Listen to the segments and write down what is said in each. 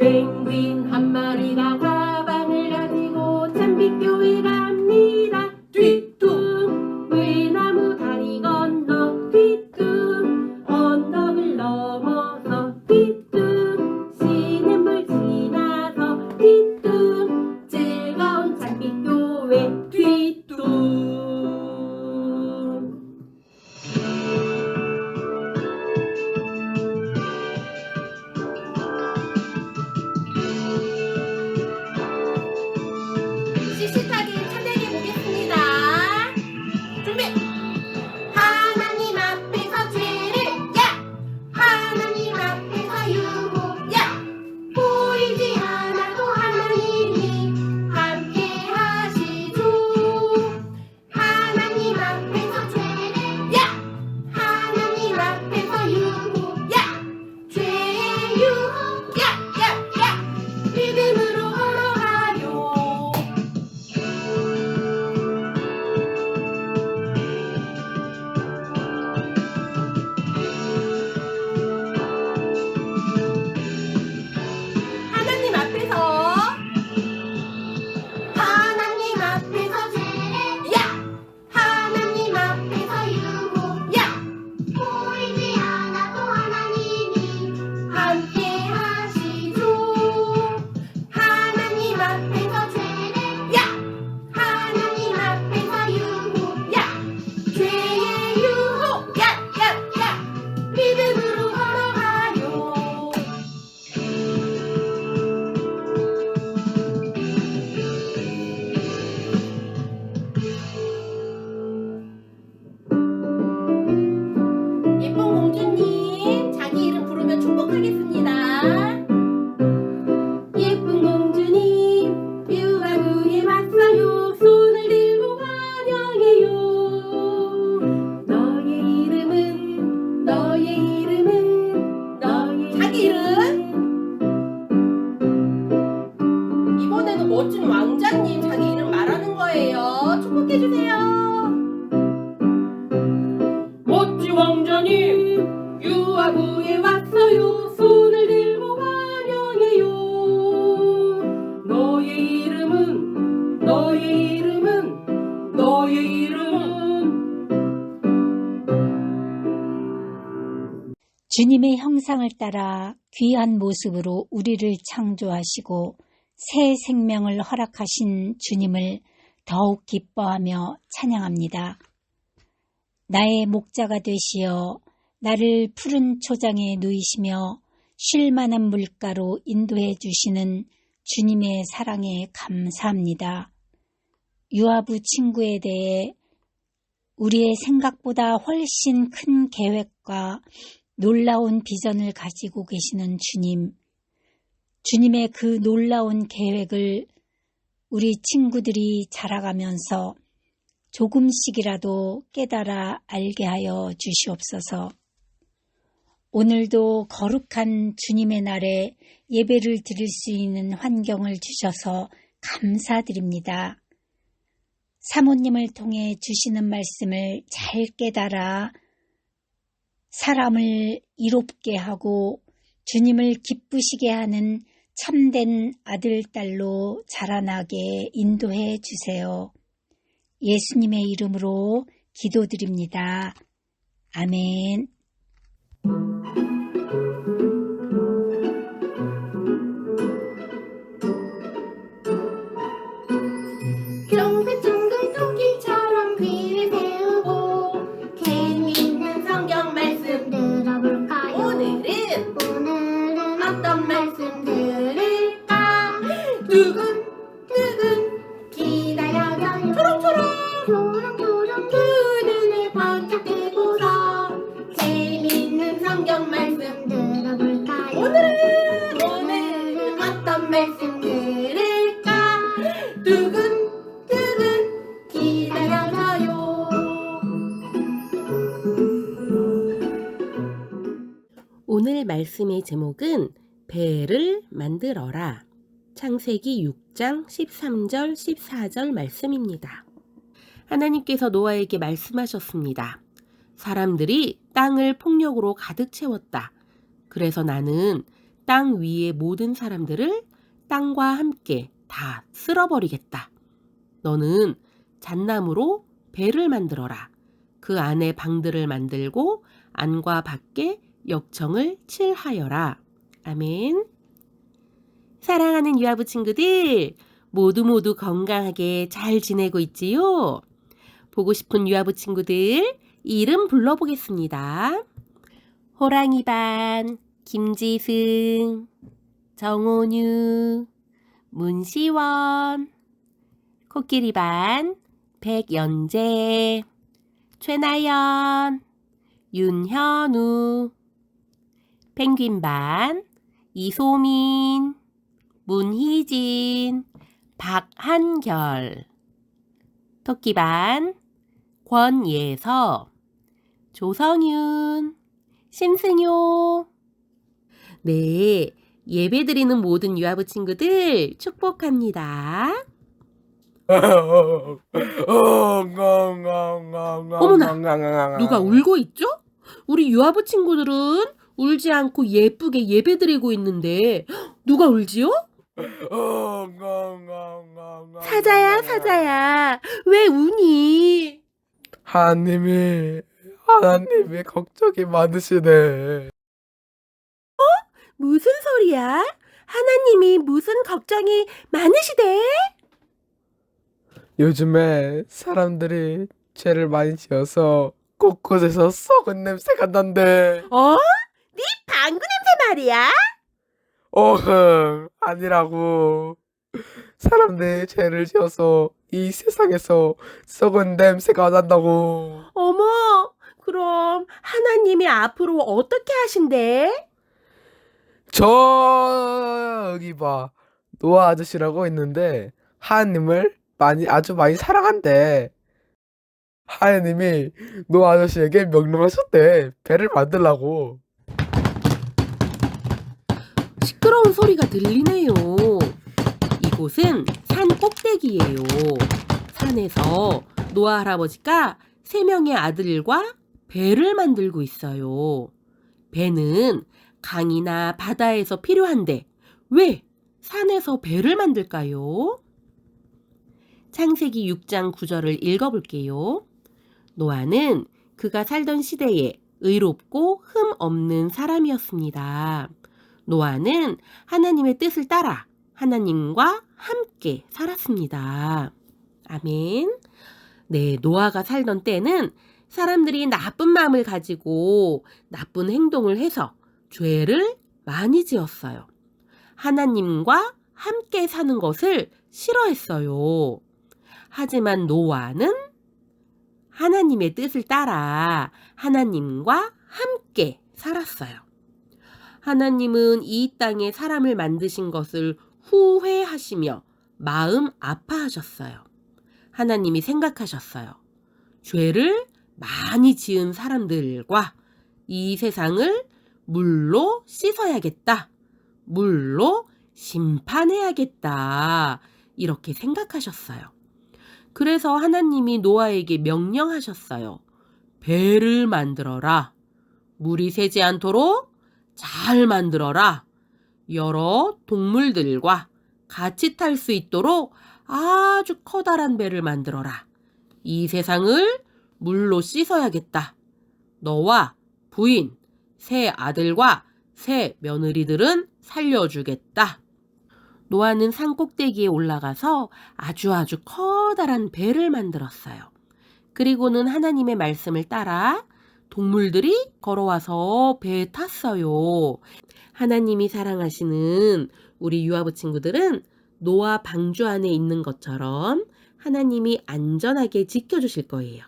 펭 왕자님 자기 이름 말하는 거예요. 축복해 주세요. 멋지 왕자님 유아부에 왔어요 손을 들고 환영해요 너의 이름은 너의 이름은 너의 이름은 주님의 형상을 따라 귀한 모습으로 우리를 창조하시고 새 생명을 허락하신 주님을 더욱 기뻐하며 찬양합니다. 나의 목자가 되시어 나를 푸른 초장에 누이시며 쉴 만한 물가로 인도해 주시는 주님의 사랑에 감사합니다. 유아부 친구에 대해 우리의 생각보다 훨씬 큰 계획과 놀라운 비전을 가지고 계시는 주님. 주님의 그 놀라운 계획을 우리 친구들이 자라가면서 조금씩이라도 깨달아 알게 하여 주시옵소서. 오늘도 거룩한 주님의 날에 예배를 드릴 수 있는 환경을 주셔서 감사드립니다. 사모님을 통해 주시는 말씀을 잘 깨달아 사람을 이롭게 하고 주님을 기쁘시게 하는 참된 아들, 딸로 자라나게 인도해 주세요. 예수님의 이름으로 기도드립니다. 아멘. 오늘 말씀의 제목은 배를 만들어라. 창세기 6장 13절 14절 말씀입니다. 하나님께서 노아에게 말씀하셨습니다. 사람들이 땅을 폭력으로 가득 채웠다. 그래서 나는 땅 위의 모든 사람들을 땅과 함께 다 쓸어버리겠다. 너는 잣나무로 배를 만들어라. 그 안에 방들을 만들고 안과 밖에 역청을 칠하여라. 아멘. 사랑하는 유아부 친구들, 모두 모두 건강하게 잘 지내고 있지요? 보고 싶은 유아부 친구들, 이름 불러보겠습니다. 호랑이 반, 김지승, 정온유, 문시원, 코끼리 반, 백연재, 최나연, 윤현우, 펭귄 반, 이소민, 문희진, 박한결, 토끼 반, 권예서, 조성윤, 심승효. 네, 예배 드리는 모든 유아부 친구들 축복합니다. 어머나, 누가 울고 있죠? 우리 유아부 친구들은 울지 않고 예쁘게 예배 드리고 있는데 누가 울지요? 사자야, 사자야, 왜 우니? 하나님이 하나님이 걱정이 많으시네. 무슨 소리야? 하나님이 무슨 걱정이 많으시대? 요즘에 사람들이 죄를 많이 지어서 곳곳에서 썩은 냄새가 난대. 어? 네 방구 냄새 말이야? 어흥 아니라고. 사람들이 죄를 지어서 이 세상에서 썩은 냄새가 난다고. 어머, 그럼 하나님이 앞으로 어떻게 하신대? 저기 봐 노아 아저씨라고 있는데 하나님을 많이 아주 많이 사랑한대. 하나님이 노아 아저씨에게 명령하셨대. 배를 만들라고. 시끄러운 소리가 들리네요. 이곳은 산 꼭대기예요. 산에서 노아 할아버지가 세 명의 아들과 배를 만들고 있어요. 배는 강이나 바다에서 필요한데 왜 산에서 배를 만들까요? 창세기 6장 9절을 읽어볼게요. 노아는 그가 살던 시대에 의롭고 흠 없는 사람이었습니다. 노아는 하나님의 뜻을 따라 하나님과 함께 살았습니다. 아멘. 네, 노아가 살던 때는 사람들이 나쁜 마음을 가지고 나쁜 행동을 해서 죄를 많이 지었어요. 하나님과 함께 사는 것을 싫어했어요. 하지만 노아는 하나님의 뜻을 따라 하나님과 함께 살았어요. 하나님은 이 땅에 사람을 만드신 것을 후회하시며 마음 아파하셨어요. 하나님이 생각하셨어요. 죄를 많이 지은 사람들과 이 세상을 물로 씻어야겠다. 물로 심판해야겠다. 이렇게 생각하셨어요. 그래서 하나님이 노아에게 명령하셨어요. 배를 만들어라. 물이 새지 않도록 잘 만들어라. 여러 동물들과 같이 탈 수 있도록 아주 커다란 배를 만들어라. 이 세상을 물로 씻어야겠다. 너와 부인, 새 아들과 새 며느리들은 살려주겠다. 노아는 산 꼭대기에 올라가서 아주 아주 커다란 배를 만들었어요. 그리고는 하나님의 말씀을 따라 동물들이 걸어와서 배에 탔어요. 하나님이 사랑하시는 우리 유아부 친구들은 노아 방주 안에 있는 것처럼 하나님이 안전하게 지켜주실 거예요.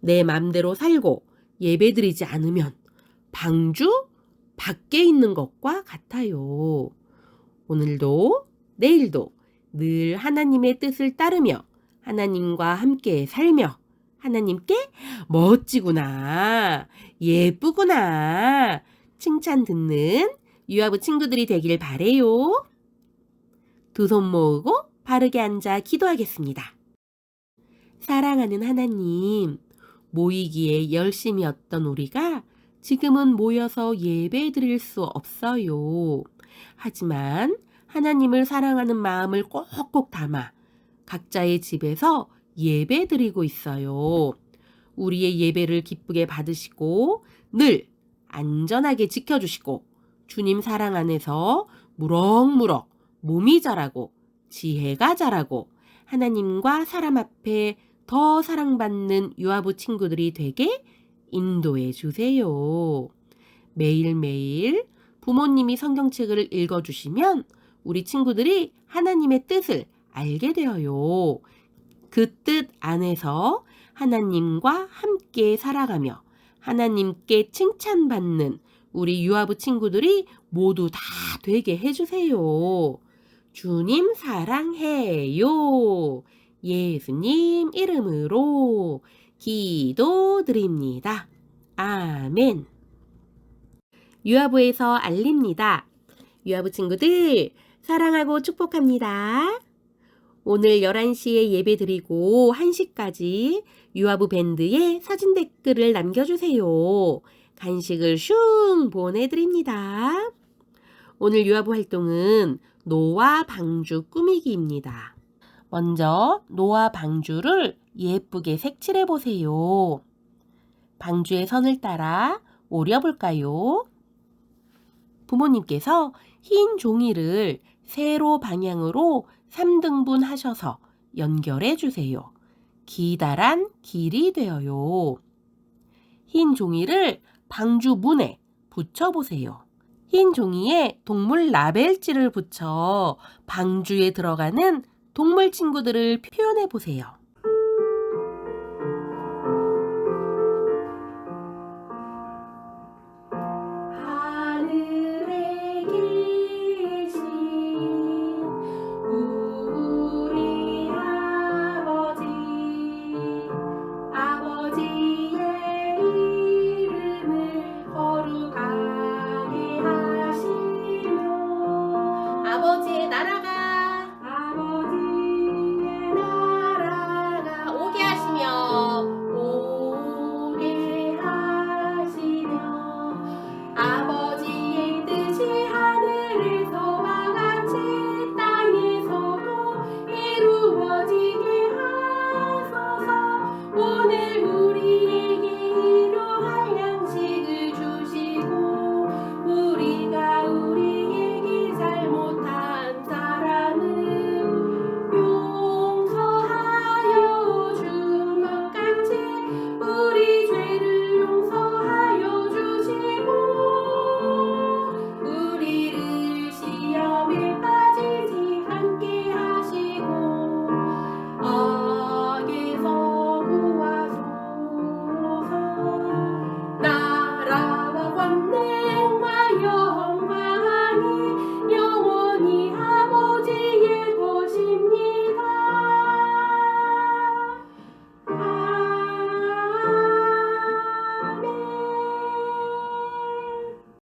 내 맘대로 살고 예배드리지 않으면 방주 밖에 있는 것과 같아요. 오늘도 내일도 늘 하나님의 뜻을 따르며 하나님과 함께 살며 하나님께 멋지구나, 예쁘구나 칭찬 듣는 유아부 친구들이 되길 바래요. 두 손 모으고 바르게 앉아 기도하겠습니다. 사랑하는 하나님, 모이기에 열심이었던 우리가 지금은 모여서 예배 드릴 수 없어요. 하지만 하나님을 사랑하는 마음을 꼭꼭 담아 각자의 집에서 예배 드리고 있어요. 우리의 예배를 기쁘게 받으시고 늘 안전하게 지켜주시고 주님 사랑 안에서 무럭무럭 몸이 자라고 지혜가 자라고 하나님과 사람 앞에 더 사랑받는 유아부 친구들이 되게 인도해 주세요. 매일매일 부모님이 성경책을 읽어주시면 우리 친구들이 하나님의 뜻을 알게 되어요. 그 뜻 안에서 하나님과 함께 살아가며 하나님께 칭찬받는 우리 유아부 친구들이 모두 다 되게 해주세요. 주님 사랑해요. 예수님 이름으로 기도드립니다. 아멘. 유아부에서 알립니다. 유아부 친구들, 사랑하고 축복합니다. 오늘 11시에 예배 드리고 1시까지 유아부 밴드에 사진 댓글을 남겨주세요. 간식을 슝 보내드립니다. 오늘 유아부 활동은 노아 방주 꾸미기입니다. 먼저 노아 방주를 예쁘게 색칠해 보세요. 방주의 선을 따라 오려볼까요? 부모님께서 흰 종이를 세로 방향으로 3등분 하셔서 연결해 주세요. 기다란 길이 되어요. 흰 종이를 방주 문에 붙여보세요. 흰 종이에 동물 라벨지를 붙여 방주에 들어가는 동물 친구들을 표현해 보세요.